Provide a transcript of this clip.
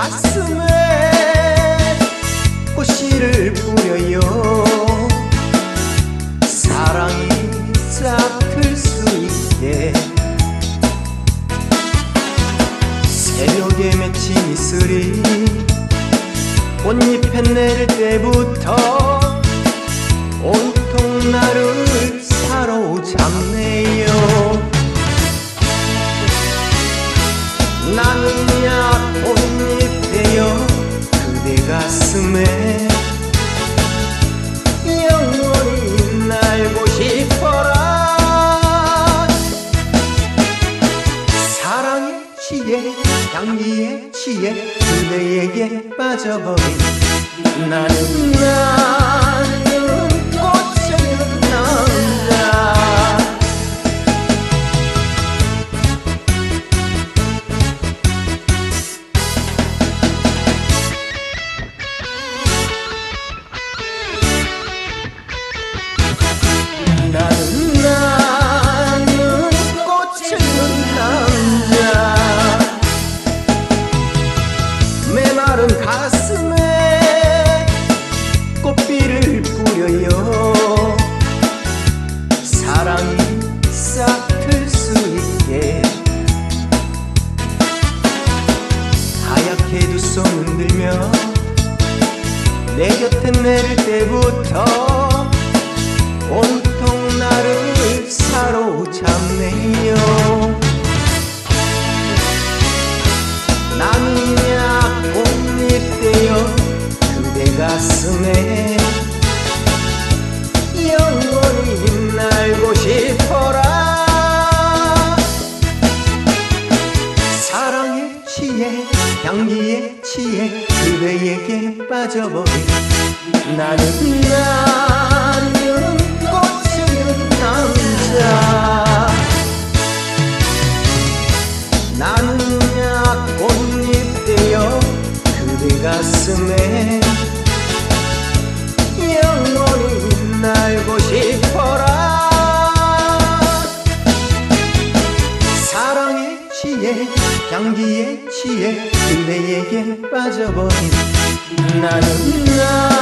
가슴에 꽃씨를 뿌려요. 사랑이 싹틀 수 있게 새벽에 맺힌 이슬이 꽃잎에 내릴 때부터 온통 나를 사로잡네요. 나는야 본 잎 되어 그대 가슴에 영원히 날고 싶어라. 사랑에 취해 향기에 취해 그대에게 빠져버린 나는 나 마른 가슴에 꽃비를 뿌려요. 사랑이 싹틀 수 있게 하얗게 두 손 흔들며 내 곁에 내릴 때부터 온통 나를 사로잡네 가슴에 영원히 날고 싶어라. 사랑에 취해 향기에 취해 그대에게 빠져버린 나는 나 취해 향기에 취해 그대에게 빠져버린 나는 나